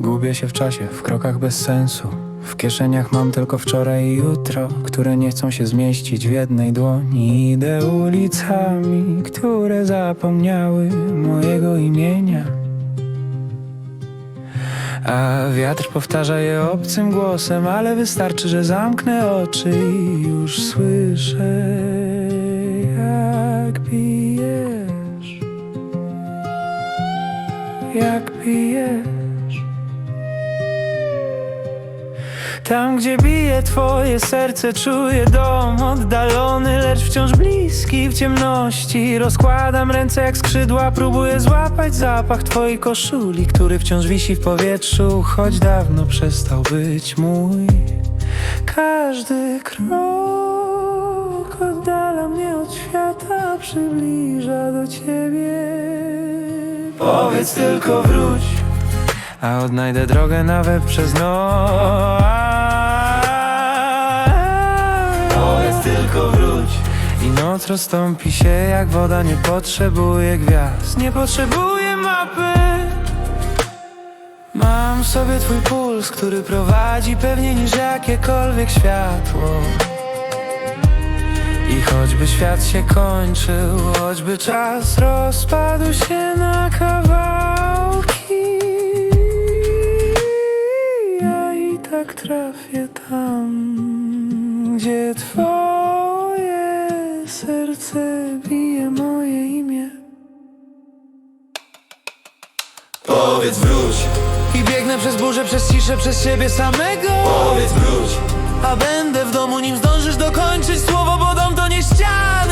Gubię się w czasie, w krokach bez sensu. W kieszeniach mam tylko wczoraj i jutro, które nie chcą się zmieścić w jednej dłoni. Idę ulicami, które zapomniały mojego imienia. A wiatr powtarza je obcym głosem, ale wystarczy, że zamknę oczy i już słyszę, jak pijesz, jak pijesz. Tam, gdzie bije twoje serce, czuję dom oddalony, lecz wciąż bliski w ciemności. Rozkładam ręce jak skrzydła, próbuję złapać zapach twojej koszuli, który wciąż wisi w powietrzu, choć dawno przestał być mój. Każdy krok oddala mnie od świata, przybliża do ciebie. Powiedz tylko wróć. A odnajdę drogę nawet przez noc tylko wróć. I noc rozstąpi się jak woda Nie potrzebuje gwiazd. Nie potrzebuje mapy. Mam w sobie twój puls, który prowadzi pewnie niż jakiekolwiek światło. I choćby świat się kończył, choćby czas rozpadł się na kawałki, ja i tak trafię tam, gdzie twoje serce bije moje imię. Powiedz wróć, I biegnę przez burzę, przez ciszę, przez siebie samego. powiedz wróć A będę w domu, nim zdążysz dokończyć słowo, bo dom to nie ściany,